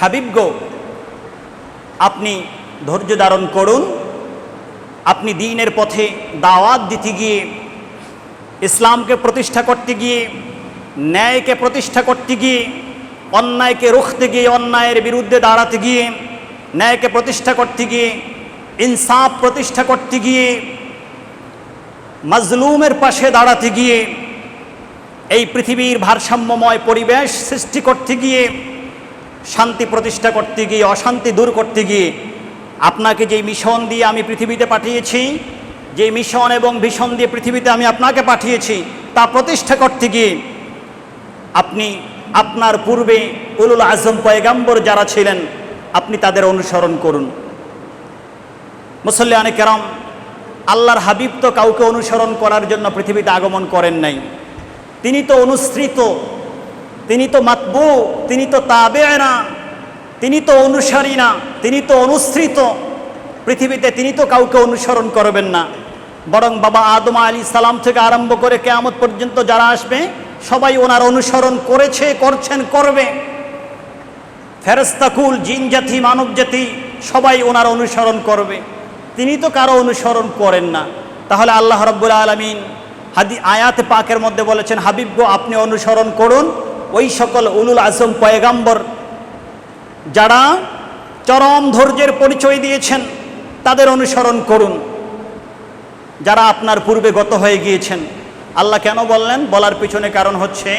হাবিব গো, আপনি ধৈর্য ধারণ করুন। আপনি দিনের পথে দাওয়াত দিতে গিয়ে, ইসলামকে প্রতিষ্ঠা করতে গিয়ে, ন্যায়কে প্রতিষ্ঠা করতে গিয়ে, অন্যায়কে রুখতে গিয়ে, অন্যায়ের বিরুদ্ধে দাঁড়াতে গিয়ে, ন্যায়কে প্রতিষ্ঠা করতে গিয়ে, ইনসাফ প্রতিষ্ঠা করতে গিয়ে, মাজলুমের পাশে দাঁড়াতে গিয়ে, এই পৃথিবীর ভারসাম্যময় পরিবেশ সৃষ্টি করতে গিয়ে শান্তি প্রতিষ্ঠা করতে গিয়ে, অশান্তি দূর করতে গিয়ে আপনাকে যে মিশন দিয়ে আমি পৃথিবীতে পাঠিয়েছি যে মিশন এবং ভীষণ দিয়ে পৃথিবীতে আমি আপনাকে পাঠিয়েছি, তা প্রতিষ্ঠা করতে গিয়ে আপনি আপনার পূর্বে উলুল আজম পয়গাম্বর যারা ছিলেন, আপনি তাদের অনুসরণ করুন। মুসল্লিয়ানে কেরাম, আল্লাহর হাবিব তো কাউকে অনুসরণ করার জন্য পৃথিবীতে আগমন করেন নাই। তিনি তো অনুসৃত তিনি তো মাতবু তিনি তো তাবে না তিনি তো অনুসারী না, তিনি তো অনুসৃত। পৃথিবীতে তিনি তো কাউকে অনুসরণ করবেন না। বরং বাবা আদম আলী সালাম থেকে আরম্ভ করে কেয়ামত পর্যন্ত যারা আসবে, সবাই ওনার অনুসরণ করেছে, করছেন, করবে। ফেরস্তাকুল জিন জাতি, মানব জাতি, সবাই ওনার অনুসরণ করবে। তিনি তো কারও অনুসরণ করেন না। তাহলে আল্লাহ রব্বুল আলমিন হাদি আয়াত পাকের মধ্যে বলেছেন, হাবিব আপনি অনুসরণ করুন ওই সকল উলুল আজম পয়গাম্বর যারা চরম ধৈর্যের পরিচয় দিয়েছেন, তাদের অনুসরণ করুন। যারা আপনার পূর্বে গত হয়ে গিয়েছেন, আল্লাহ কেন বললেন? বলার পিছনে কারণ হচ্ছে,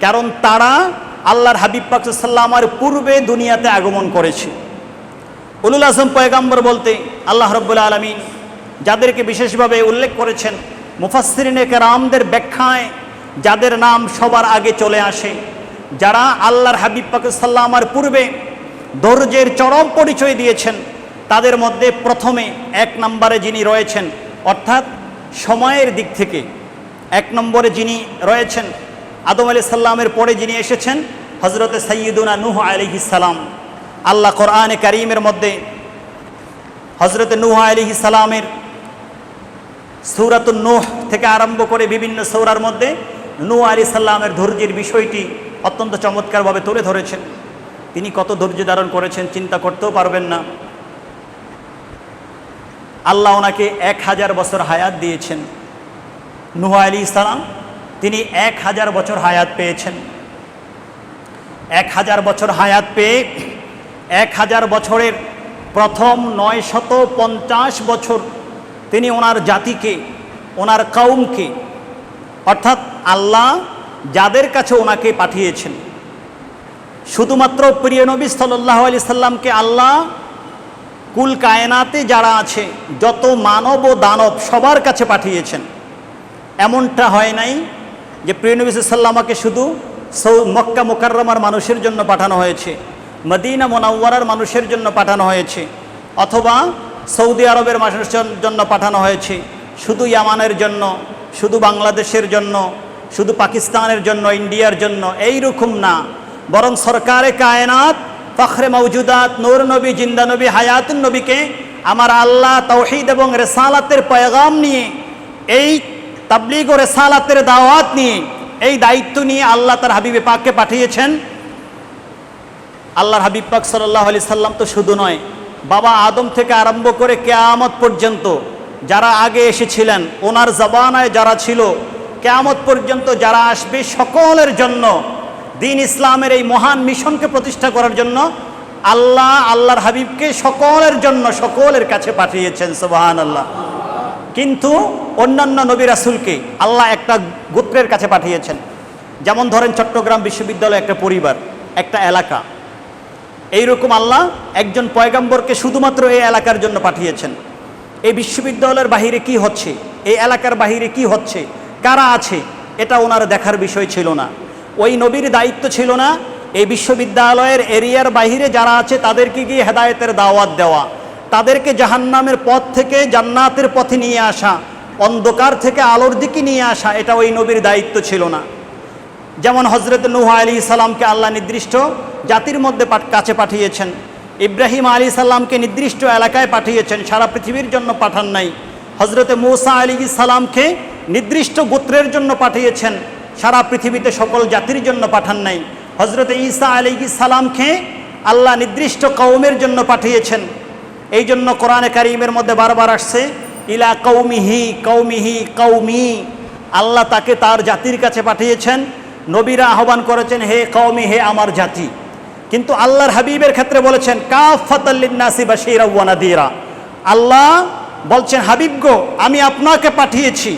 কারণ তারা আল্লাহর হাবিব পাক সাল্লামার পূর্বে দুনিয়াতে আগমন করেছে। উলুল আজম পয়গাম্বর বলতে আল্লাহ রব্বুল্লা আলমিন যাদেরকে বিশেষভাবে উল্লেখ করেছেন মুফাসরিনে কেরামদের ব্যাখ্যায় যাদের নাম সবার আগে চলে আসে, যারা আল্লাহর হাবিব পাক সাল্লামার পূর্বে ধৈর্যের চরম পরিচয় দিয়েছেন, তাদের মধ্যে প্রথমে এক নম্বরে যিনি রয়েছেন, অর্থাৎ সময়ের দিক থেকে এক নম্বরে যিনি রয়েছেন, আদম আলি সাল্লামের পরে যিনি এসেছেন হজরতে সৈয়দুনা নুহ আলিহি সালাম। আল্লাহ কোরআনে করিমের মধ্যে হজরতে নুহ আলিহি সালামের সৌরাতুল নুহ থেকে আরম্ভ করে বিভিন্ন সৌরার মধ্যে নূহ আলি সাল্লামের ধৈর্যের বিষয়টি অত্যন্ত চমৎকারভাবে তুলে ধরেছেন। তিনি কত ধৈর্য ধারণ করেছেন চিন্তা করতেও পারবেন না। আল্লাহ ওনাকে এক হাজার বছর হায়াত দিয়েছেন। নুহ আলী ইসলাম তিনি এক হাজার বছর হায়াত পেয়েছেন। এক হাজার বছর হায়াত পেয়ে এক হাজার বছরের প্রথম নয় শত পঞ্চাশ বছর তিনি ওনার জাতিকে, ওনার কাউমকে অর্থাৎ আল্লাহ যাদের কাছে ওনাকে পাঠিয়েছেন, শুধুমাত্র প্রিয় নবী সাল্লাহ আলি সাল্লামকে আল্লাহ কুল কায়নাতে যারা আছে, যত মানব ও দানব সবার কাছে পাঠিয়েছেন। এমনটা হয় নাই যে প্রিয় নবী সাল্লামাকে শুধু সৌ, মক্কা মোকাররমার মানুষের জন্য পাঠানো হয়েছে, মদিনা মোনাওয়ারার মানুষের জন্য পাঠানো হয়েছে, অথবা সৌদি আরবের মানুষের জন্য পাঠানো হয়েছে, শুধু ইয়ামানের জন্য শুধু বাংলাদেশের জন্য, শুধু পাকিস্তানের জন্য, ইন্ডিয়ার জন্য এই রকম না। বরং সরকারে কায়নাত, ফখরে মৌজুদাত নূর নবী, জিন্দা নবী, হায়াতুন নবীকে আমার আল্লাহ তৌহিদ এবং রেসালাতের পয়গাম নিয়ে, এই তাবলিগ ও রেসালাতের দাওয়াত নিয়ে, এই দায়িত্ব নিয়ে আল্লাহ তার হাবিবে পাককে পাঠিয়েছেন। আল্লাহর হাবিব পাক সাল্লাহ আলি সাল্লাম তো শুধু নয়, বাবা আদম থেকে আরম্ভ করে কেয়ামত পর্যন্ত যারা আগে এসেছিলেন, ওনার জবানায় যারা ছিল, কেয়ামত পর্যন্ত যারা আসবে সকলের জন্য, দিন ইসলামের এই মহান মিশনকে প্রতিষ্ঠা করার জন্য, আল্লাহ, আল্লাহর হাবিবকে সকলের জন্য সকলের কাছে পাঠিয়েছেন সুবাহান আল্লাহ কিন্তু অন্যান্য নবী রাসুলকে আল্লাহ একটা গোত্রের কাছে পাঠিয়েছেন। যেমন ধরেন চট্টগ্রাম বিশ্ববিদ্যালয় একটা পরিবার, একটা এলাকা। এইরকম আল্লাহ একজন পয়গাম্বরকে শুধুমাত্র এই এলাকার জন্য পাঠিয়েছেন। এই বিশ্ববিদ্যালয়ের বাহিরে কি হচ্ছে? এই এলাকার বাহিরে কি হচ্ছে? কারা আছে? এটা ওনার দেখার বিষয় ছিল না। ওই নবীর দায়িত্ব ছিল না এই বিশ্ববিদ্যালয়ের এরিয়ার বাহিরে যারা আছে তাদেরকে গিয়ে হেদায়েতের দাওয়াত দেওয়া। তাদেরকে জাহান্নামের পথ থেকে জান্নাতের পথে নিয়ে আসা, অন্ধকার থেকে আলোর দিকে নিয়ে আসা, এটা ওই নবীর দায়িত্ব ছিল না। যেমন হজরত নুহ আলী সাল্লামকে আল্লাহ নির্দিষ্ট জাতির মধ্যে কাছে পাঠিয়েছেন। ইব্রাহিম আলী সাল্লামকে নির্দিষ্ট এলাকায় পাঠিয়েছেন, সারা পৃথিবীর জন্য পাঠান নাই। হজরতে মৌসা আলী সালামকে নির্দিষ্ট গোত্রের জন্য পাঠিয়েছেন, সারা পৃথিবীতে সকল জাতির জন্য পাঠান নাই। হজরতে ঈসা আলী সালামকে আল্লাহ নির্দিষ্ট কৌমের জন্য পাঠিয়েছেন। এই জন্য কোরআনে কারিমের মধ্যে বারবার আসছে, ইলা কৌমিহি কৌমিহি কৌমি আল্লাহ তাকে তার জাতির কাছে পাঠিয়েছেন, নবীরা আহ্বান করেছেন, হে কৌমি হে আমার জাতি। কিন্তু আল্লাহর হাবিবের ক্ষেত্রে বলেছেন কাফাতাল্লিনাসি বাশিরা ওয়া নাদিরা। আল্লাহ বলছেন, হাবিব গো, আমি আপনাকে পাঠিয়েছি।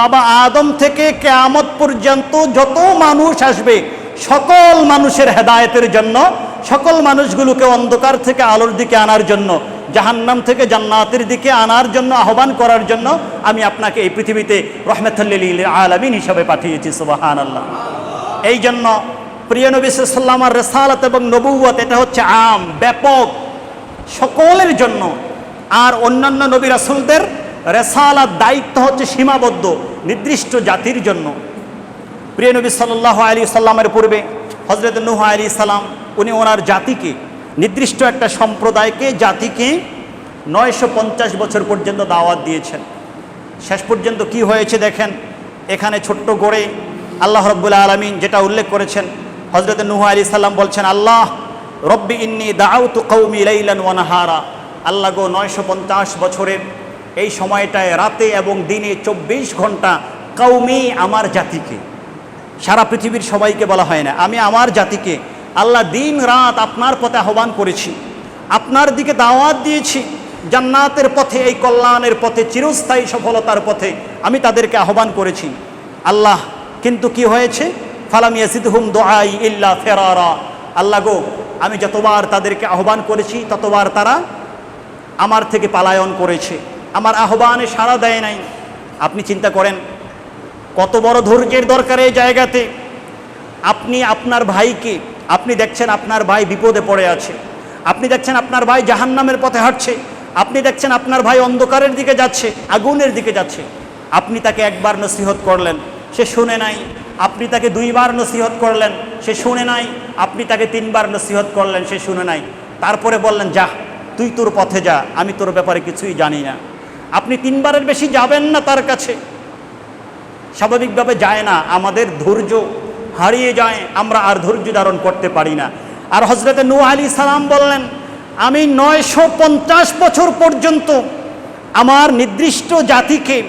বাবা আদম থেকে কেয়ামত পর্যন্ত যত মানুষ আসবে, সকল মানুষের হেদায়তের জন্য, সকল মানুষগুলোকে অন্ধকার থেকে আলোর দিকে আনার জন্য, জাহান্নাম থেকে জান্নাতের দিকে আনার জন্য, আহ্বান করার জন্য, আমি আপনাকে এই পৃথিবীতে রহমতুল্লিল আলমিন হিসাবে পাঠিয়েছি সুবাহান আল্লাহ এই জন্য প্রিয় নবী সাল্লামার রেসালাত এবং নবুয়ত এটা হচ্ছে আম, ব্যাপক। সকলের জন্য। আর অন্যান্য নবী রাসুলদের রেসালাত দায়িত্ব হচ্ছে সীমাবদ্ধ, নির্দিষ্ট জাতির জন্য। প্রিয় নবী সাল্লাহ আলী সাল্লামের পূর্বে হজরত নুহ আলী সাল্লাম উনি ওনার জাতিকে, নির্দিষ্ট একটা সম্প্রদায়কে জাতিকে নয়শো পঞ্চাশ বছর পর্যন্ত দাওয়াত দিয়েছেন। শেষ পর্যন্ত কি হয়েছে দেখেন, এখানে ছোট্ট গড়ে আল্লাহ রব্বুল্লা আলমিন যেটা উল্লেখ করেছেন হজরত নুহ আলী সাল্লাম বলছেন, আল্লাহ, রব্বি ইন্নি দাউতু কৌমি লাইলান ওয়ানাহারা আল্লাহ গো, নয়শো পঞ্চাশ বছরের এই সময়টায় রাতে এবং দিনে চব্বিশ ঘণ্টা কৌমি আমার জাতিকে। সারা পৃথিবীর সবাইকে বলা হয় না, আমি আমার জাতিকে আল্লাহ দিন রাত আপনার পথে আহ্বান করেছি, আপনার দিকে দাওয়াত দিয়েছি, জান্নাতের পথে, এই কল্যাণের পথে, চিরস্থায়ী সফলতার পথে আমি তাদেরকে আহ্বান করেছি। আল্লাহ, কিন্তু কি হয়েছে? ফালাম ইয়াসিদহুম দোয়াই ইল্লা ফেরারা। আল্লাহ গো, আমি যতবার তাদেরকে আহ্বান করেছি, ততবার তারা আমার থেকে পালায়ন করেছে। আমার আহ্বানে সাড়া দেয় নাই। আপনি চিন্তা করেন, কত বড় ধৈর্যের দরকার এই জায়গাতে। আপনি আপনার ভাইকে, আপনি দেখছেন আপনার ভাই বিপদে পড়ে আছে। আপনি দেখছেন আপনার ভাই জাহান্নামের পথে হাঁটছে। আপনি দেখছেন আপনার ভাই অন্ধকারের দিকে যাচ্ছে, আগুনের দিকে যাচ্ছে। আপনি তাকে একবার নসিহত করলেন, সে শুনে নাই। আপনি তাকে দুইবার নসিহত করলেন, সে শুনে নাই। আপনি তাকে তিনবার নসিহত করলেন, সে শুনে নাই। তারপরে বললেন যা তুই তোর পথে যা, আমি তোর ব্যাপারে কিছুই জানি না। আপনি তিনবারের বেশি যাবেন না তার কাছে। স্বাভাবিকভাবে যায় না, আমাদের ধৈর্য হারিয়ে যায়, আমরা আর ধৈর্য ধারণ করতে পারি না। আর হজরতে নূ আলী সালাম বললেন, আমি নয়শো পঞ্চাশ বছর পর্যন্ত আমার নির্দিষ্ট জাতিকে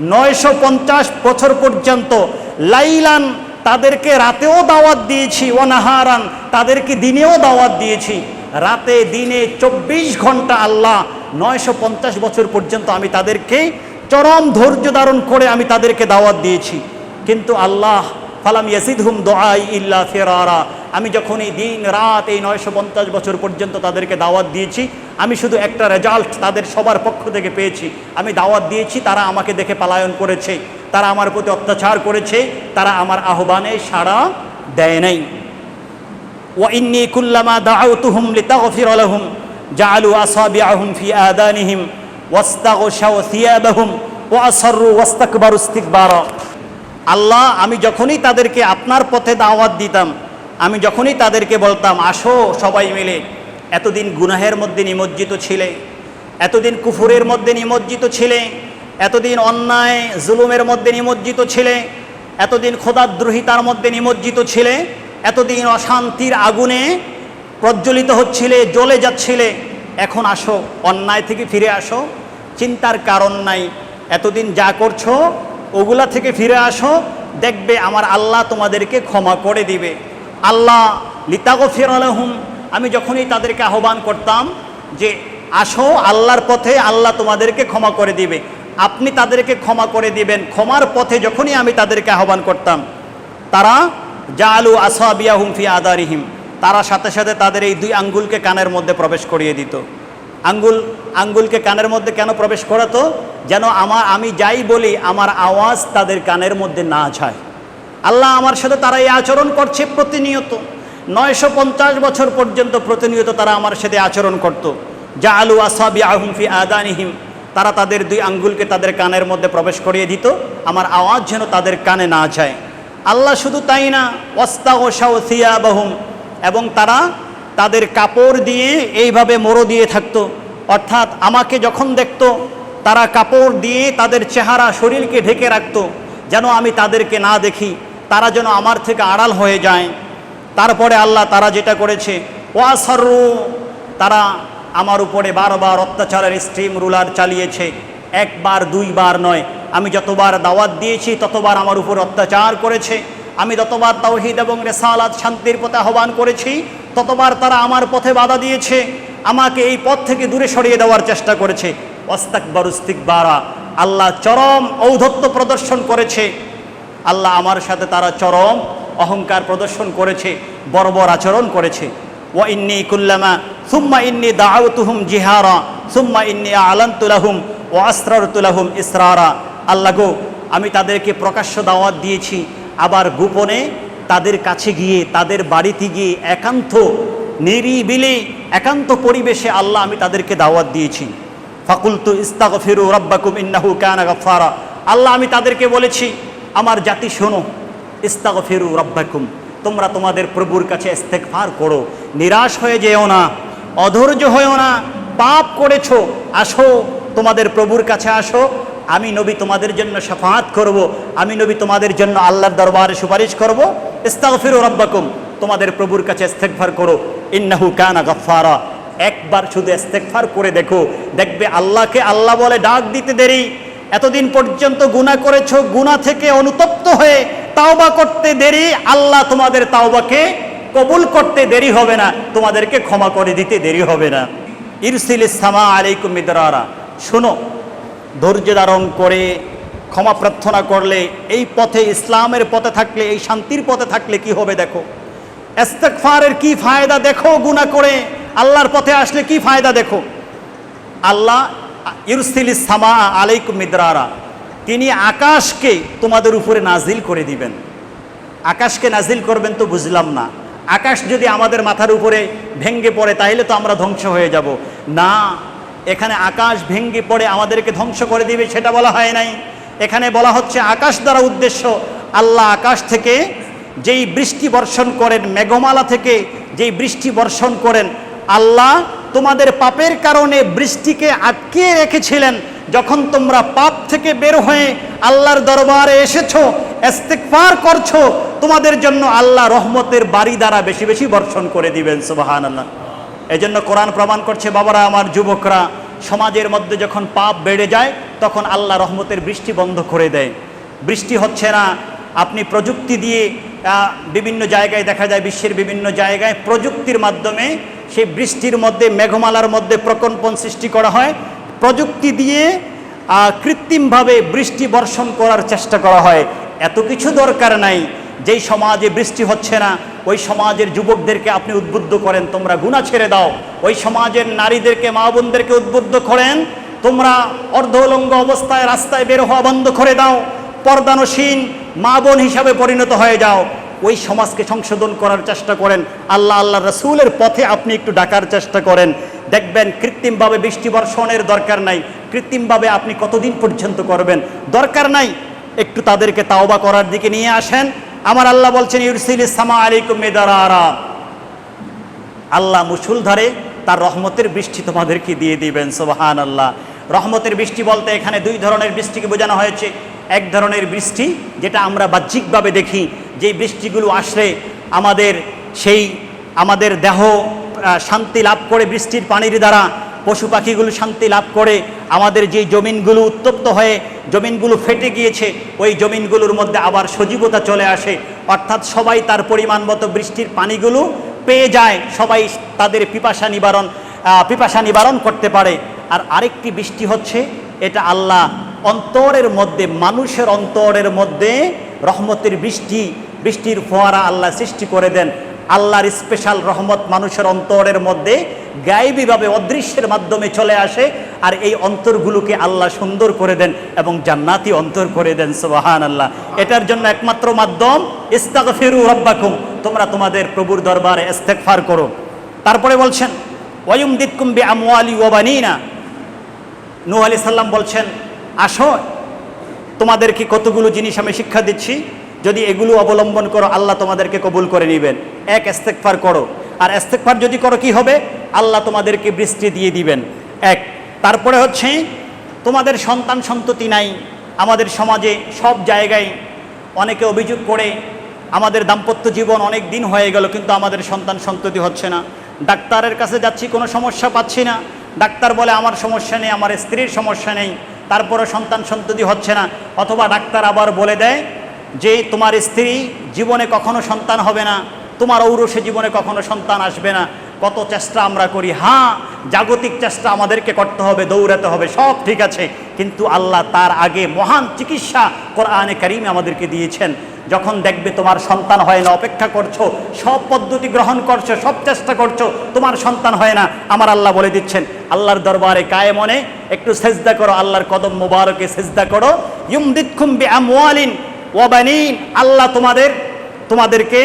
নয়শো পঞ্চাশ বছর পর্যন্ত লাইলান তাদেরকে রাতেও দাওয়াত দিয়েছি অনাহারান তাদেরকে দিনেও দাওয়াত দিয়েছি। রাতে, দিনে চব্বিশ ঘণ্টা আল্লাহ নয়শো পঞ্চাশ বছর পর্যন্ত আমি তাদেরকে চরম ধৈর্য ধারণ করে আমি তাদেরকে দাওয়াত দিয়েছি। কিন্তু আল্লাহ, ফালাম ইয়াসিদহুম দোয়াই ইল্লা ফেরারা। আমি যখন এই দিন, রাত এই নয়শো পঞ্চাশ বছর পর্যন্ত তাদেরকে দাওয়াত দিয়েছি, আমি শুধু একটা রেজাল্ট তাদের সবার পক্ষ থেকে পেয়েছি। আমি দাওয়াত দিয়েছি, তারা আমাকে দেখে পালায়ন করেছে। তারা আমার প্রতি অত্যাচার করেছে, তারা আমার আহ্বানে সাড়া দেয় নাই। ওয়াইন্নি কুল্লামা দাউতুহুম লিতাগফির লাহুম, জাআলু আসাবিআহুম ফি আদানিহিম ওয়াস্তাগশাউ ও ওয়াসররু ওয়াস্তাকবারু ইস্তিকবারা আল্লাহ, আমি যখনই তাদেরকে আপনার পথে দাওয়াত দিতাম, আমি যখনই তাদেরকে বলতাম, আসো সবাই মিলে। এতদিন গুনাহের মধ্যে নিমজ্জিত ছিলে, এতদিন কুফুরের মধ্যে নিমজ্জিত ছিলে। এতদিন অন্যায়, জুলুমের মধ্যে নিমজ্জিত ছিলে, এতদিন খোদাদ্রোহিতার মধ্যে নিমজ্জিত ছিলে, এতদিন অশান্তির আগুনে প্রজ্বলিত হচ্ছিলে, জ্বলে যাচ্ছিলে। এখন আসো, অন্যায় থেকে ফিরে আসো, চিন্তার কারণ নাই। এতদিন যা করছ, ওগুলা থেকে ফিরে আসো, দেখবে আমার আল্লাহ তোমাদেরকে ক্ষমা করে দিবে। আল্লাহ লিতাগো ফিরালহুম আমি যখনই তাদেরকে আহ্বান করতাম যে, আসো আল্লাহর পথে আল্লাহ তোমাদেরকে ক্ষমা করে দিবে। আপনি তাদেরকে ক্ষমা করে দিবেন। ক্ষমার পথে যখনই আমি তাদেরকে আহ্বান করতাম, তারা জালু আসাবিয়া হুমফি আদারিহিম, তারা সাথে সাথে তাদের এই দুই আঙ্গুলকে কানের মধ্যে প্রবেশ করিয়ে দিত। আঙ্গুল, আঙ্গুলকে কানের মধ্যে কেন প্রবেশ করাতো? যেন আমার আমি যাই বলি, আমার আওয়াজ তাদের কানের মধ্যে না যায়। আল্লাহ আমার সাথে তারা এই আচরণ করছে প্রতিনিয়ত। নয়শো পঞ্চাশ বছর পর্যন্ত প্রতিনিয়ত তারা আমার সাথে আচরণ করত। যা আলু আসাবি আহমফি আদানিহিম তারা তাদের দুই আঙ্গুলকে তাদের কানের মধ্যে প্রবেশ করিয়ে দিত। আমার আওয়াজ যেন তাদের কানে না যায়। আল্লাহ শুধু তাই না ওস্তা ও সাউথিয়া বাহুম এবং তারা তাদের কাপড় দিয়ে এইভাবে মোড়ো দিয়ে থাকতো। অর্থাৎ আমাকে যখন দেখত, তারা কাপড় দিয়ে তাদের চেহারা শরীরকে ঢেকে রাখতো, যেন আমি তাদেরকে না দেখি, তারা যেন আমার থেকে আড়াল হয়ে যায়। তারপরে আল্লাহ তারা যেটা করেছে ওয়াসরু তারা আমার উপরে বারবার অত্যাচারের স্ট্রিম রুলার চালিয়েছে। একবার, দুইবার নয়। আমি যতবার দাওয়াত দিয়েছি, ততবার আমার উপর অত্যাচার করেছে। আমি যতবার তাওহিদ এবং রেসালাত শান্তির পথে আহ্বান করেছি, ততবার তারা আমার পথে বাধা দিয়েছে। আমাকে এই পথ থেকে দূরে সরিয়ে দেওয়ার চেষ্টা করেছে। অস্তাকবার উস্তিকবারা আল্লাহ চরম ঔদ্ধত্য প্রদর্শন করেছে। আল্লাহ আমার সাথে তারা চরম অহংকার প্রদর্শন করেছে, বর্বর আচরণ করেছে। ও ইন্নি কুল্লামা সুম্মা ইন্নি দাউতুহুম জিহারা, সুম্মা ইন্নি আলান্তুলাহুম ও আসরারতুলাহুম ইসরারা। আল্লাহ গো, আমি তাদেরকে প্রকাশ্য দাওয়াত দিয়েছি, আবার গোপনে তাদের কাছে গিয়ে, তাদের বাড়িতে গিয়ে একান্ত নিরিবিলি, একান্ত পরিবেশে আল্লাহ আমি তাদেরকে দাওয়াত দিয়েছি। ফাকুলতু ইস্তাগফিরু রব্বাকুম ইন্নাহু কানা গাফফারা। আল্লাহ আমি তাদেরকে বলেছি, আমার জাতি শোনো, ইস্তাগফিরু রব্বাকুম, তোমরা তোমাদের প্রভুর কাছে ইস্তেগফার করো, নিরাশ হয়ে যেও না। অধৈর্য হয়েও না, পাপ করেছ, আসো, তোমাদের প্রভুর কাছে আসো, আমি নবী তোমাদের জন্য শাফাত করব, আমি নবী তোমাদের জন্য আল্লাহর দরবারে সুপারিশ করব, ইস্তাগফিরু রাব্বাকুম, তোমাদের প্রভুর কাছে ইস্তেগফার করো, ইন্নাহু কানা গাফফারা, একবার শুধু ইস্তেগফার করে দেখো, দেখবে আল্লাহকে আল্লাহ বলে ডাক দিতে দেরি, এতদিন পর্যন্ত গুনাহ করেছ, গুনাহ থেকে অনুতপ্ত হয়ে তাওবা করতে দেরি, আল্লাহ তোমাদের তাওবাকে কবুল করতে দেরি হবে না, তোমাদেরকে ক্ষমা করে দিতে দেরি হবে না। ইরসিল ইসলামা আলাইকুম মিদরারা। শোনো, ধৈর্য ধারণ করে ক্ষমা প্রার্থনা করলে, এই পথে, ইসলামের পথে থাকলে, এই শান্তির পথে থাকলে কি হবে দেখো? এস্তেকফারের কি ফায়দা দেখো গুণা করে? আল্লাহর পথে আসলে কি ফায়দা দেখো? আল্লাহ, ইরসিল ইসলামা আলাইকুম মিদরারা, তিনি আকাশকে তোমাদের উপরে নাজিল করে দিবেন। আকাশকে নাজিল করবেন তো বুঝলাম না। আকাশ যদি আমাদের মাথার উপরে ভেঙ্গে পড়ে, তাহলে তো আমরা ধ্বংস হয়ে যাব। না, এখানে আকাশ ভেঙ্গে পড়ে আমাদেরকে ধ্বংস করে দিবে, সেটা বলা হয় নাই। এখানে বলা হচ্ছে আকাশ দ্বারা উদ্দেশ্য, আল্লাহ আকাশ থেকে যেই বৃষ্টি বর্ষণ করেন, মেঘমালা থেকে যেই বৃষ্টি বর্ষণ করেন, আল্লাহ তোমাদের পাপের কারণে বৃষ্টিকে আটকে রেখেছিলেন। যখন তোমরা পাপ থেকে বের হয়ে আল্লাহর দরবারে এসেছ, ইস্তেগফার করছ তোমাদের জন্য আল্লাহ রহমতের বাড়ি দ্বারা বেশি বেশি বর্ষণ করে দিবেন সুবাহান আল্লাহ এই জন্য কোরআন প্রমাণ করছে, বাবারা, আমার যুবকরা, সমাজের মধ্যে যখন পাপ বেড়ে যায়, তখন আল্লাহ রহমতের বৃষ্টি বন্ধ করে দেয়। বৃষ্টি হচ্ছে না, আপনি প্রযুক্তি দিয়ে বিভিন্ন জায়গায় দেখা যায়, বিশ্বের বিভিন্ন জায়গায় প্রযুক্তির মাধ্যমে সেই বৃষ্টির মধ্যে, মেঘমালার মধ্যে প্রকম্পন সৃষ্টি করা হয়। প্রযুক্তি দিয়ে কৃত্রিমভাবে বৃষ্টি বর্ষণ করার চেষ্টা করা হয়। এত কিছু দরকার নাই। যেই সমাজে বৃষ্টি হচ্ছে না, ওই সমাজের যুবকদেরকে আপনি উদ্বুদ্ধ করেন, তোমরা গুণা ছেড়ে দাও। ওই সমাজের নারীদেরকে, মা বোনদেরকে উদ্বুদ্ধ করেন, তোমরা অর্ধ উলঙ্গ অবস্থায় রাস্তায় বের হওয়া বন্ধ করে দাও, পর্দানসীন মা বোন হিসাবে পরিণত হয়ে যাও। ওই সমাজকে সংশোধন করার চেষ্টা করেন। আল্লাহ আল্লাহ রসুলের পথে আপনি একটু ডাকার চেষ্টা করেন। দেখবেন কৃত্রিমভাবে বৃষ্টি বর্ষণের দরকার নাই। কৃত্রিমভাবে আপনি কতদিন পর্যন্ত করবেন? দরকার নাই। একটু তাদেরকে তাওবা করার দিকে নিয়ে আসেন। আমার আল্লাহ বলছেন, ইউরসিল ইসলামা আলাইকুম মেদারা আল্লাহ মুসুলধারে তার রহমতের বৃষ্টি তোমাদেরকে দিয়ে দিবেন সোবাহান আল্লাহ রহমতের বৃষ্টি বলতে এখানে দুই ধরনের বৃষ্টিকে বোঝানো হয়েছে। এক ধরনের বৃষ্টি যেটা আমরা বাহ্যিকভাবে দেখি, যেই বৃষ্টিগুলো আসলে আমাদের সেই, আমাদের দেহ শান্তি লাভ করে বৃষ্টির পানির দ্বারা পশু পাখিগুলো শান্তি লাভ করে, আমাদের যে জমিনগুলো উত্তপ্ত হয়ে জমিনগুলো ফেটে গিয়েছে, ওই জমিনগুলোর মধ্যে আবার সজীবতা চলে আসে। অর্থাৎ সবাই তার পরিমাণ মতো বৃষ্টির পানিগুলো পেয়ে যায়, সবাই তাদের পিপাসা নিবারণ পিপাসা নিবারণ করতে পারে। আর আরেকটি বৃষ্টি হচ্ছে, এটা আল্লাহ অন্তরের মধ্যে, মানুষের অন্তরের মধ্যে রহমতের বৃষ্টি, বৃষ্টির ফোয়ারা আল্লাহ সৃষ্টি করে দেন। আল্লাহর স্পেশাল রহমত মানুষের অন্তরের মধ্যে গায়েবীভাবে অদৃশ্যের মাধ্যমে চলে আসে আর এই অন্তরগুলোকে আল্লাহ সুন্দর করে দেন এবং জান্নাতি অন্তর করে দেন সুবাহান আল্লাহ এটার জন্য একমাত্র মাধ্যম ইস্তাক ইস্তাগফিরু রব্বাকুম। তোমরা তোমাদের প্রভুর দরবারে ইস্তেগফার করো। তারপরে বলছেন ওয়ুম দিতকুম বি আমওয়ালি ওয়াবানিনা নূহ আলি সাল্লাম বলছেন, আসো তোমাদেরকে কতগুলো জিনিস আমি শিক্ষা দিচ্ছি? যদি এগুলো অবলম্বন করো, আল্লাহ তোমাদেরকে কবুল করে নেবেন। এক ইস্তেকফার করো। আর ইস্তেকফার যদি করো, কি হবে? আল্লাহ তোমাদেরকে বৃষ্টি দিয়ে দিবেন। এক। তারপরে হচ্ছে, তোমাদের সন্তান সন্ততি নাই। আমাদের সমাজে সব জায়গায় অনেকে অভিযোগ করে, আমাদের দাম্পত্য জীবন অনেক দিন হয়ে গেল, কিন্তু আমাদের সন্তান সন্ততি হচ্ছে না। ডাক্তারের কাছে যাচ্ছি, কোনো সমস্যা পাচ্ছি না। ডাক্তার বলে, আমার সমস্যা নেই, আমার স্ত্রীর সমস্যা নেই। তারপরে সন্তান সন্ততি হচ্ছে না। অথবা ডাক্তার আবার বলে দেয় যে তোমার স্ত্রী জীবনে কখনো সন্তান হবে না, তোমার ঔরসে জীবনে কখনো সন্তান আসবে না। কত চেষ্টা আমরা করি। হ্যাঁ জাগতিক চেষ্টা আমাদেরকে করতে হবে, দৌড়াতে হবে, সব ঠিক আছে। কিন্তু আল্লাহ তার আগে মহান চিকিৎসা কোরআনে কারিমে আমাদেরকে দিয়েছেন। যখন দেখবে তোমার সন্তান হয় না, অপেক্ষা করছ, সব পদ্ধতি গ্রহণ করছ, সব চেষ্টা করছ, তোমার সন্তান হয় না, আমার আল্লাহ বলে দিচ্ছেন, আল্লাহর দরবারে কায়ে মনে একটু সেজদা করো, আল্লাহর কদম মোবারকে সেজদা করো। ইউমদিৎকুম বি আমওয়ালিন ওয়াবানিন, আল্লাহ তোমাদের, তোমাদেরকে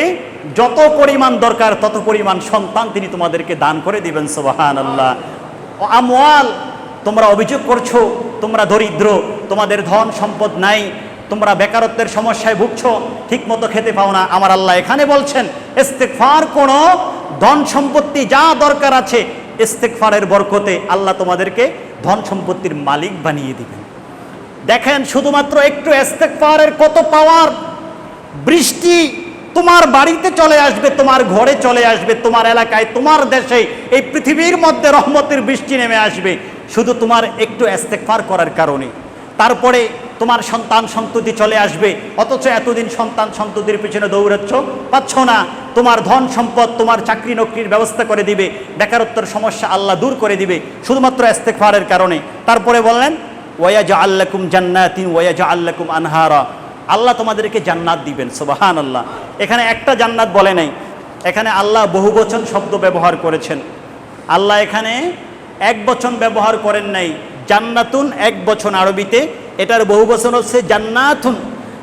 যত পরিমাণ দরকার, তত পরিমাণ সন্তান তিনি তোমাদেরকে দান করে দিবেন সুবাহান আল্লাহ ও আমওয়াল, তোমরা অভিযোগ করছ, তোমরা দরিদ্র, তোমাদের ধন সম্পদ নাই, তোমরা বেকারত্বের সমস্যায় ভুগছো ঠিক মতো খেতে পাও না। আমার আল্লাহ এখানে বলছেন ইস্তেকফার কোনো ধন সম্পত্তি যা দরকার আছে ইস্তেকফারের বরকতে আল্লাহ তোমাদেরকে ধন সম্পত্তির মালিক বানিয়ে দিবেন। দেখেন, শুধুমাত্র একটু ইস্তেকফারের কত পাওয়ার? বৃষ্টি তোমার বাড়িতে চলে আসবে, তোমার ঘরে চলে আসবে, তোমার এলাকায়, তোমার দেশে, এই পৃথিবীর মধ্যে রহমতের বৃষ্টি নেমে আসবে। শুধু তোমার একটু ইস্তেকফার করার কারণে। তারপরে তোমার সন্তান সন্ততি চলে আসবে, অথচ এতদিন সন্তান সন্ততির পিছনে দৌড়াচ্ছ। পাচ্ছ না, তোমার ধন সম্পদ, তোমার চাকরি নকরির ব্যবস্থা করে দিবে। বেকারত্বের সমস্যা আল্লাহ দূর করে দিবে, শুধুমাত্র ইস্তেকফারের কারণে। তারপরে বললেন ওয়াজা আল্লাকুম জান্নাতিন ওয়াজা আল্লাকুম আনহারা। আল্লাহ তোমাদেরকে জান্নাত দিবেন সুবাহান আল্লাহ এখানে একটা জান্নাত বলে নাই। এখানে আল্লাহ বহুবচন শব্দ ব্যবহার করেছেন। আল্লাহ এখানে এক বচন ব্যবহার করেন নাই। জান্নাতুন এক বচন আরবিতে, এটার বহু বচন হচ্ছে জান্নাতুন।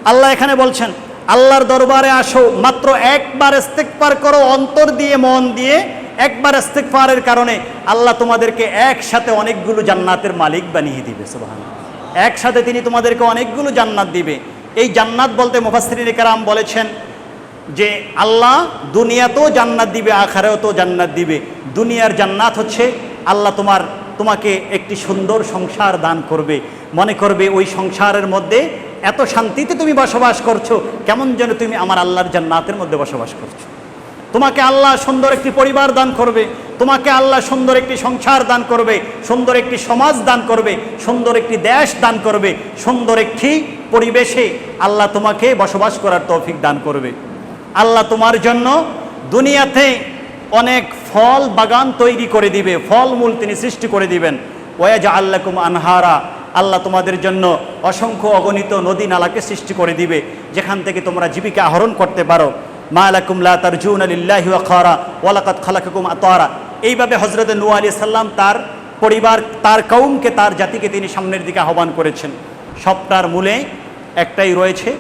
আল্লাহ এখানে বলছেন, আল্লাহর দরবারে আসো, মাত্র একবার ইস্তেকবার করো, অন্তর দিয়ে, মন দিয়ে একবার ইস্তেকফারের কারণে আল্লাহ তোমাদেরকে একসাথে অনেকগুলো জান্নাতের মালিক বানিয়ে দিবে সুবাহান একসাথে তিনি তোমাদেরকে অনেকগুলো জান্নাত দিবে। এই জান্নাত বলতে মুফাসসিরিন কেরাম বলেছেন যে, আল্লাহ দুনিয়াতেও জান্নাত দিবে আখারেও তো জান্নাত দিবে। দুনিয়ার জান্নাত হচ্ছে আল্লাহ তোমার, তোমাকে একটি সুন্দর সংসার দান করবে। মনে করবে ওই সংসারের মধ্যে এত শান্তিতে তুমি বসবাস করছ, কেমন যেন তুমি আমার আল্লাহর জান্নাতের মধ্যে বসবাস করছ। তোমাকে আল্লাহ সুন্দর একটি পরিবার দান করবে, তোমাকে আল্লাহ সুন্দর একটি সংসার দান করবে, সুন্দর একটি সমাজ দান করবে, সুন্দর একটি দেশ দান করবে, সুন্দর একটি পরিবেশে আল্লাহ তোমাকে বসবাস করার তৌফিক দান করবে। আল্লাহ তোমার জন্য দুনিয়াতে অনেক ফল বাগান তৈরি করে দিবে, ফলমূল তিনি সৃষ্টি করে দিবেন। ওয়াজা আল্লাকুম আনহারা, আল্লাহ তোমাদের জন্য অসংখ্য অগণিত নদী নালাকে সৃষ্টি করে দিবে, যেখান থেকে তোমরা জীবিকা আহরণ করতে পারো। মা লা তারজুন লিল্লাহি ওয়া খারা ওয়ালাকাদ খালাকাকুম আতারা। এইভাবে হজরত নূহ আলাইহিস সালাম তার পরিবার, তার কৌমকে তার জাতিকে তিনি সামনের দিকে আহ্বান করেছেন। সবটার মূলে একটাই রয়েছে,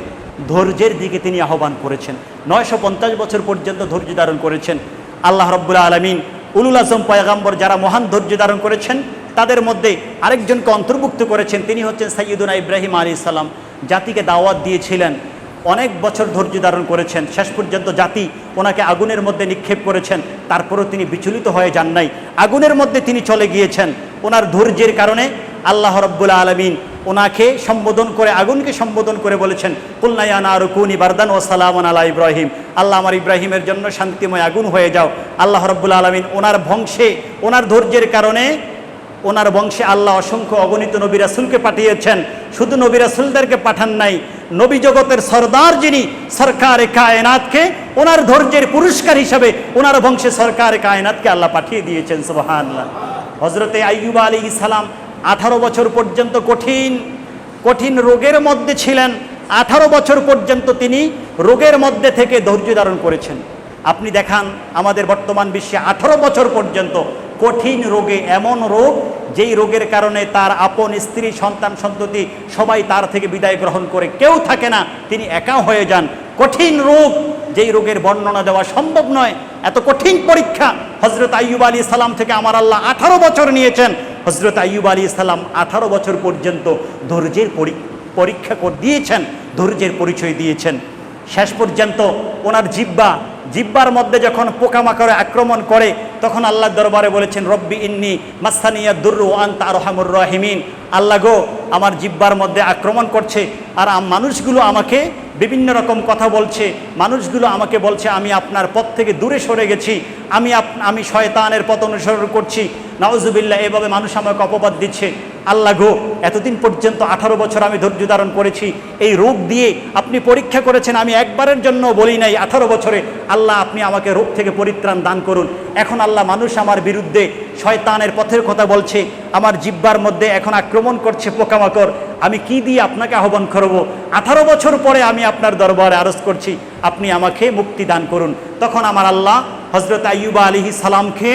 ধৈর্যের দিকে তিনি আহ্বান করেছেন। নয়শো পঞ্চাশ বছর পর্যন্ত ধৈর্য ধারণ করেছেন। আল্লাহ রব্বুল আলমিন উলুল আজম পয়গাম্বর যারা মহান ধৈর্য ধারণ করেছেন, তাদের মধ্যে আরেকজনকে অন্তর্ভুক্ত করেছেন, তিনি হচ্ছেন সৈয়দুনা ইব্রাহিম আলী সালাম। জাতিকে দাওয়াত দিয়েছিলেন। অনেক বছর ধৈর্য ধারণ করেছেন। শেষ পর্যন্ত জাতি ওনাকে আগুনের মধ্যে নিক্ষেপ করেছেন। তারপরেও তিনি বিচলিত হয়ে যান নাই। আগুনের মধ্যে তিনি চলে গিয়েছেন। ওনার ধৈর্যের কারণে আল্লাহ রব্বুল আলমিন ওনাকে সম্বোধন করে, আগুনকে সম্বোধন করে বলেছেন কুলনায়ানা রুকুনি বারদান ও সালামান আলা ইব্রাহিম। আল্লাহ আমার ইব্রাহিমের জন্য শান্তিময় আগুন হয়ে যাও। আল্লাহ রব্বুল আলমিন ওনার বংশে, ওনার ধৈর্যের কারণে ওনার বংশে আল্লাহ অসংখ্য অগণিত নবী রাসুলকে পাঠিয়েছেন। শুধু নবী রাসুলদেরকে পাঠান নাই নবী জগতের সর্দার যিনি সরকার কায়নাতকে, ওনার ধৈর্যের পুরস্কার হিসাবে ওনার বংশে সরকার কায়নাতকে আল্লাহ পাঠিয়ে দিয়েছেন সুবাহান হজরতে আইয়ুব আলী সালাম আঠারো বছর পর্যন্ত কঠিন কঠিন রোগের মধ্যে ছিলেন। আঠারো বছর পর্যন্ত তিনি রোগের মধ্যে থেকে ধৈর্য ধারণ করেছেন। আপনি দেখান, আমাদের বর্তমান বিশ্বে আঠারো বছর পর্যন্ত কঠিন রোগে এমন রোগ যেই রোগের কারণে তার আপন স্ত্রী, সন্তান, সন্ততি সবাই তার থেকে বিদায় গ্রহণ করে কেউ থাকে না, তিনি একা হয়ে যান। কঠিন রোগ যেই রোগের বর্ণনা দেওয়া সম্ভব নয়। এত কঠিন পরীক্ষা হজরত আইয়ুব আলী সালাম থেকে আমার আল্লাহ আঠারো বছর নিয়েছেন। হজরত আইয়ুব আলী সালাম আঠারো বছর পর্যন্ত ধৈর্যের পরীক্ষা দিয়েছেন, ধৈর্যের পরিচয় দিয়েছেন। শেষ পর্যন্ত ওনার জিব্বা জিব্বার মধ্যে যখন পোকামাকড়ে আক্রমণ করে, তখন আল্লাহ দরবারে বলেছেন, রব্বি ইন্নি মাস্তানিয়া দুর্রু আন্তা আরহামুর রাহিমিন। আল্লাহ গো, আমার জিব্বার মধ্যে আক্রমণ করছে আর মানুষগুলো আমাকে বিভিন্ন রকম কথা বলছে। মানুষগুলো আমাকে বলছে, আমি আপনার পথ থেকে দূরে সরে গেছি। আমি আমি শয়তানের পথ অনুসরণ করছি। নাউজুবিল্লাহ, এভাবে মানুষ আমাকে অপবাদ দিচ্ছে। আল্লাহ গো, এতদিন পর্যন্ত আঠারো বছর আমি ধৈর্য ধারণ করেছি। এই রোগ দিয়ে আপনি পরীক্ষা করেছেন, আমি একবারের জন্য বলি নাই, আঠারো বছরে আল্লাহ আপনি আমাকে রোগ থেকে পরিত্রাণ দান করুন। এখন আল্লাহ মানুষ আমার বিরুদ্ধে শয়তানের পথের কথা বলছে, আমার জিব্বার মধ্যে এখন আক্রমণ করছে পোকামাকড়। আমি কি দিয়ে আপনাকে আহ্বান করব? আঠারো বছর পরে আমি আপনার দরবারে আরজ করছি, আপনি আমাকে মুক্তি দান করুন। তখন আমার আল্লাহ হজরত আইয়ুবা আলিহি সালামকে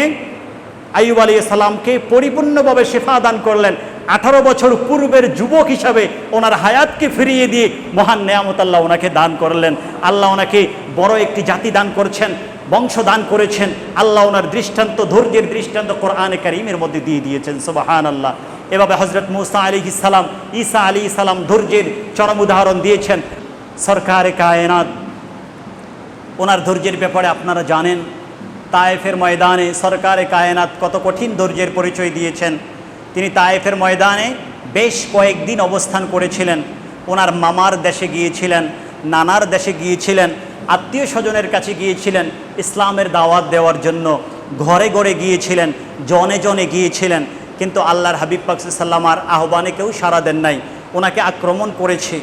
আইয়ুব আলী সালামকে পরিপূর্ণভাবে শেফা দান করলেন। আঠারো বছর পূর্বের যুবক হিসাবে ওনার হায়াতকে ফিরিয়ে দিয়ে মহান নেয়ামত আল্লাহ ওনাকে দান করলেন। আল্লাহ ওনাকে বড় একটি জাতি দান করছেন, বংশ দান করেছেন। আল্লাহ ওনার দৃষ্টান্ত, ধৈর্যের দৃষ্টান্ত কোরআনে কারিমের মধ্যে দিয়ে দিয়েছেন সুবাহান আল্লাহ এভাবে হজরত মুসা আলী সালাম, ঈসা আলী সালাম ধৈর্যের চরম উদাহরণ দিয়েছেন। সরকারে কায়নাত, ওনার ধৈর্যের ব্যাপারে আপনারা জানেন তায়েফের ময়দানে সরকারে কায়নাত কত কঠিন ধৈর্যের পরিচয় দিয়েছেন। তিনি তায়েফের ময়দানে বেশ কয়েকদিন অবস্থান করেছিলেন। ওনার মামার দেশে গিয়েছিলেন, নানার দেশে গিয়েছিলেন, আত্মীয় স্বজনের কাছে গিয়েছিলেন, ইসলামের দাওয়াত দেওয়ার জন্য ঘরে ঘরে গিয়েছিলেন, জনে জনে গিয়েছিলেন। কিন্তু আল্লাহর হাবিব পাকসাল্লামার আহ্বানে কেউ সাড়া দেন নাই। ওনাকে আক্রমণ করেছে।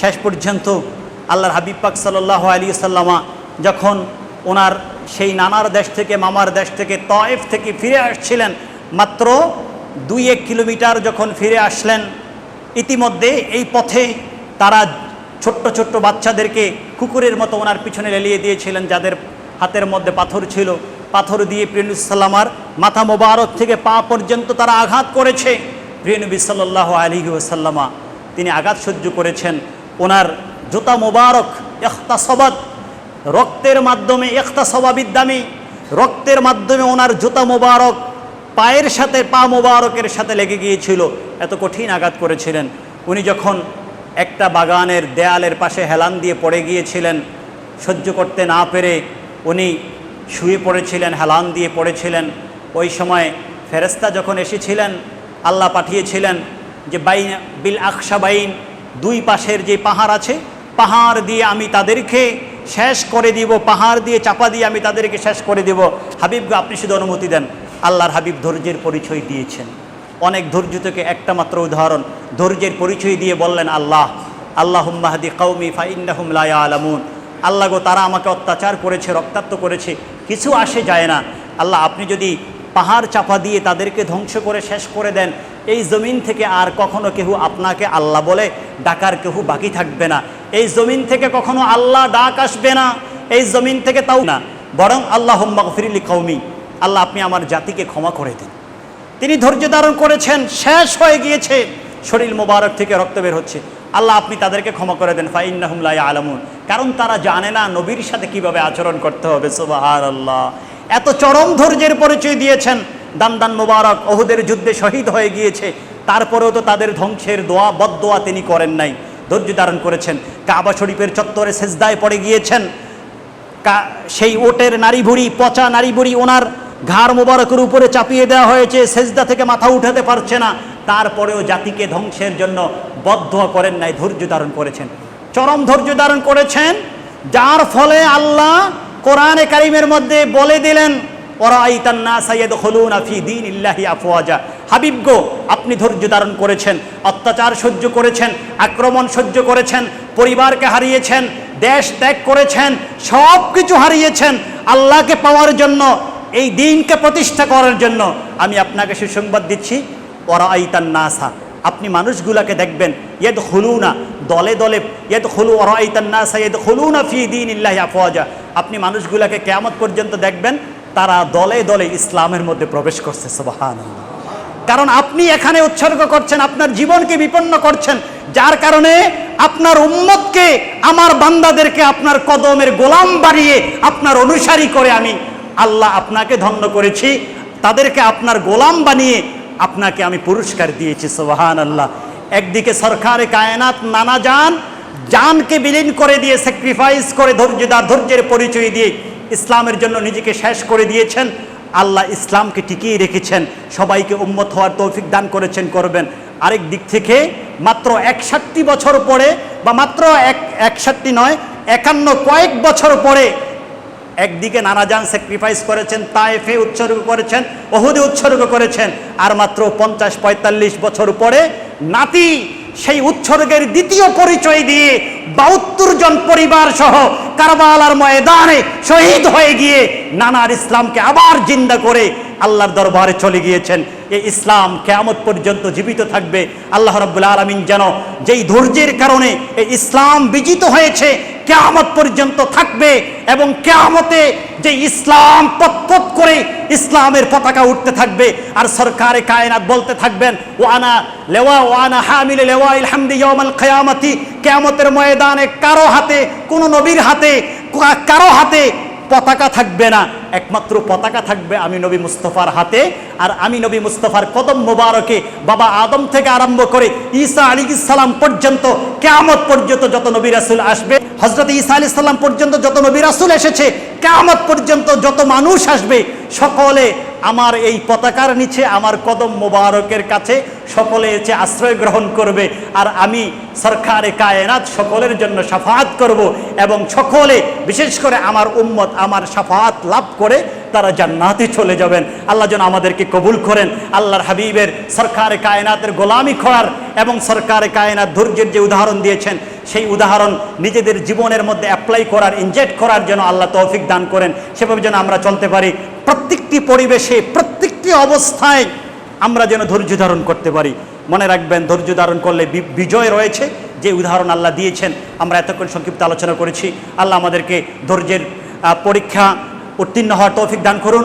শেষ পর্যন্ত আল্লাহর হাবিব পাক সাল্লাহ আলী সাল্লামা যখন ওনার সেই নানার দেশ থেকে, মামার দেশ থেকে তয়েফ থেকে ফিরে আসছিলেন। মাত্র দুই এক কিলোমিটার যখন ফিরে আসলেন, ইতিমধ্যে এই পথে তারা ছোট্ট ছোট্ট বাচ্চাদেরকে কুকুরের মতো ওনার পিছনে লেলিয়ে দিয়েছিলেন, যাদের হাতের মধ্যে পাথর ছিল। পাথর দিয়ে প্রিয়নুসাল্লামার মাথা মোবারক থেকে পা পর্যন্ত তারা আঘাত করেছে। প্রিয়নবী সাল্লাহ আলী ওসাল্লামা তিনি আঘাত সহ্য করেছেন। ওনার জুতা মোবারক এখতা সবাদ রক্তের মাধ্যমে একটা স্বভাবিদ্দামি রক্তের মাধ্যমে ওনার জুতা মোবারক, পায়ের সাথে পা মোবারকের সাথে লেগে গিয়েছিল, এত কঠিন আঘাত করেছিলেন। উনি যখন একটা বাগানের দেয়ালের পাশে হেলান দিয়ে পড়ে গিয়েছিলেন, সহ্য করতে না পেরে উনি শুয়ে পড়েছিলেন, হেলান দিয়ে পড়েছিলেন। ওই সময় ফেরেস্তা যখন এসেছিলেন, আল্লাহ পাঠিয়েছিলেন যে, বাইন, বিল আকশা বাইন, দুই পাশের যে পাহাড় আছে, পাহাড় দিয়ে আমি তাদেরকে শেষ করে দিব, পাহাড় দিয়ে চাপা দিয়ে আমি তাদেরকে শেষ করে দিব। হাবিবকে আপনি শুধু অনুমতি দেন, আল্লাহর হাবিব ধৈর্যের পরিচয় দিয়েছেন। অনেক ধৈর্য থেকে একটা মাত্র উদাহরণ, ধৈর্যের পরিচয় দিয়ে বললেন, আল্লাহ আল্লাহ হুম্মাহাদি কৌমি ফাইন্নাহুম লায়া আলামুন আল্লাহ গো, তারা আমাকে অত্যাচার করেছে, রক্তাক্ত করেছে, কিছু আসে যায় না। আল্লাহ, আপনি যদি পাহাড় চাপা দিয়ে তাদেরকে ধ্বংস করে শেষ করে দেন, এই জমিন থেকে আর কখনো কেউ আপনাকে আল্লাহ বলে, ডাকার কেউ বাকি থাকবে না। এই জমিন থেকে কখনো আল্লাহ ডাক আসবে না, এই জমিন থেকে তাও না। বরং আল্লাহ ফিরিলি কৌমি আল্লাহ আপনি আমার জাতিকে ক্ষমা করে দিন। তিনি ধৈর্য ধারণ করেছেন, শেষ হয়ে গিয়েছে। শরীর মোবারক থেকে রক্ত বের হচ্ছে। আল্লাহ আপনি তাদেরকে ক্ষমা করে দেন ফাইন্নাহুমলাই আলামুন কারণ তারা জানে না নবীর সাথে কীভাবে আচরণ করতে হবে সুবাহার আল্লাহ এত চরম ধৈর্যের পরিচয় দিয়েছেন। দান দান মোবারক, ওহুদের যুদ্ধে শহীদ হয়ে গিয়েছে। তারপরেও তো তাদের ধ্বংসের দোয়া বদোয়া তিনি করেন নাই। ধৈর্য ধারণ করেছেন। কাবা শরীফের চত্বরে সেজদায় পড়ে গিয়েছেন। সেই ওটের নারী ভুড়ি পচা নারী ভুড়ি ওনার ঘাড় মোবারকের উপরে চাপিয়ে দেওয়া হয়েছে। সেজদা থেকে মাথা উঠাতে পারছে না। তারপরেও জাতিকে ধ্বংসের জন্য বদ্ধ করেন নাই, ধৈর্য ধারণ করেছেন। চরম ধৈর্য ধারণ করেছেন, যার ফলে আল্লাহ কোরআনে কারিমের মধ্যে বলে দিলেন ওরা আইতান্না সাইয়দ হলুন আফি দিন ইল্লাহি আফওয়াজা। হাবিব গো, আপনি ধৈর্য ধারণ করেছেন, অত্যাচার সহ্য করেছেন, আক্রমণ সহ্য করেছেন, পরিবারকে হারিয়েছেন, দেশ ত্যাগ করেছেন সব কিছু হারিয়েছেন, আল্লাহকে পাওয়ার জন্য, এই দিনকে প্রতিষ্ঠা করার জন্য। আমি আপনাকে সুসংবাদ দিচ্ছি ওরা আইতান নাসা। আপনি মানুষগুলাকে দেখবেন ইয়েদ হলুনা দলে দলে ইয়েদ হলু ওরা আইতান নাসা ইয়েদ হলুনা ফি দিন ইল্লাহি আফওয়াজা। আপনি মানুষগুলাকে কেয়ামত পর্যন্ত দেখবেন, তারা দলে দলে ইসলামের মধ্যে প্রবেশ করছে সুবাহান কারণ আপনি এখানে উৎসর্গ করছেন, আপনার জীবনকে বিপন্ন করছেন। যার কারণে আপনার উম্মতকে, আমার বান্দাদেরকে আপনার কদমের গোলাম বাড়িয়ে আপনার অনুসারী করে আমি আল্লাহ আপনাকে ধন্য করেছি। তাদেরকে আপনার গোলাম বানিয়ে আপনাকে আমি পুরস্কার দিয়েছি সোহান আল্লাহ একদিকে সরকারে কায়নাত, নানা যান জানকে বিলীন করে দিয়ে স্যাক্রিফাইস করে ধৈর্যদার ধৈর্যের পরিচয় দিয়ে ইসলামের জন্য নিজেকে শেষ করে দিয়েছেন। আল্লাহ ইসলামকে টিকিয়ে রেখেছেন, সবাইকে উম্মত হওয়ার তৌফিক দান করেছেন, করবেন। আরেক দিক থেকে মাত্র একষট্টি বছর পরে বা মাত্র এক, একষট্টি নয়, একান্ন কয়েক বছর পরে একদিকে নানাজান স্যাক্রিফাইস করেছেন, তায়েফে উৎসর্গ করেছেন, ওহুদে উৎসর্গ করেছেন, আর মাত্র পঞ্চাশ, পঁয়তাল্লিশ বছর পরে নাতি সেই উৎসর্গের দ্বিতীয় পরিচয় দিয়ে বাহাত্তর জন পরিবার সহ কারবালার ময়দানে শহীদ হয়ে গিয়ে নানার ইসলামকে আবার জিন্দা করে আল্লাহর দরবারে চলে গিয়েছেন। এই ইসলাম কেয়ামত পর্যন্ত জীবিত থাকবে। আল্লাহ রাব্বুল আলমিন যেন যেই ধৈর্যের কারণে এই ইসলাম বিজিত হয়েছে, কেয়ামত পর্যন্ত থাকবে এবং কেয়ামতে যে ইসলাম পথ করে ইসলামের পতাকা উঠতে থাকবে আর সরকারে কায়নাত বলতে থাকবেন, ওয়ানা লেওয়া, ওয়ানা হামিলে লেওয়া, ইলহামদি ইয়াউমাল কিয়ামতি কেয়ামতের ময়দানে কারও হাতে, কোন নবীর হাতে কারও হাতে পতাকা থাকবে না। একমাত্র পতাকা থাকবে আমি নবী মুস্তফার হাতে। আর আমি নবী মুস্তফার কদম মোবারকে বাবা আদম থেকে আরম্ভ করে ঈসা আলী ইসালাম পর্যন্ত, কেয়ামত পর্যন্ত যত নবী রাসুল আসবে হজরত ঈসা আলী সাল্লাম পর্যন্ত যত নবী রাসুল এসেছে, কেয়ামত পর্যন্ত যত মানুষ আসবে, সকলে আমার এই পতাকার নিচে আমার কদম মোবারকের কাছে সকলে এসে আশ্রয় গ্রহণ করবে। আর আমি সরকারে কায়নাত সকলের জন্য সাফাত করব এবং সকলে, বিশেষ করে আমার উম্মত, আমার সাফাত লাভ করে তারা জান্নাতে চলে যাবেন। আল্লাহ যেন আমাদেরকে কবুল করেন। আল্লাহর হাবিবের সরকারে কায়নাতের গোলামি করার এবং সরকারে কায়নাত ধৈর্যের যে উদাহরণ দিয়েছেন, সেই উদাহরণ নিজেদের জীবনের মধ্যে অ্যাপ্লাই করার, ইনজেক্ট করার জন্য আল্লাহ তৌফিক দান করেন। সেভাবে যেন আমরা চলতে পারি। প্রত্যেকটি পরিবেশে, প্রত্যেকটি অবস্থায় আমরা যেন ধৈর্য ধারণ করতে পারি। মনে রাখবেন, ধৈর্য ধারণ করলে বিজয় রয়েছে। যে উদাহরণ আল্লাহ দিয়েছেন, আমরা এতক্ষণ সংক্ষিপ্ত আলোচনা করেছি। আল্লাহ আমাদেরকে ধৈর্যের পরীক্ষা উত্তীর্ণ হওয়ার তৌফিক দান করুন।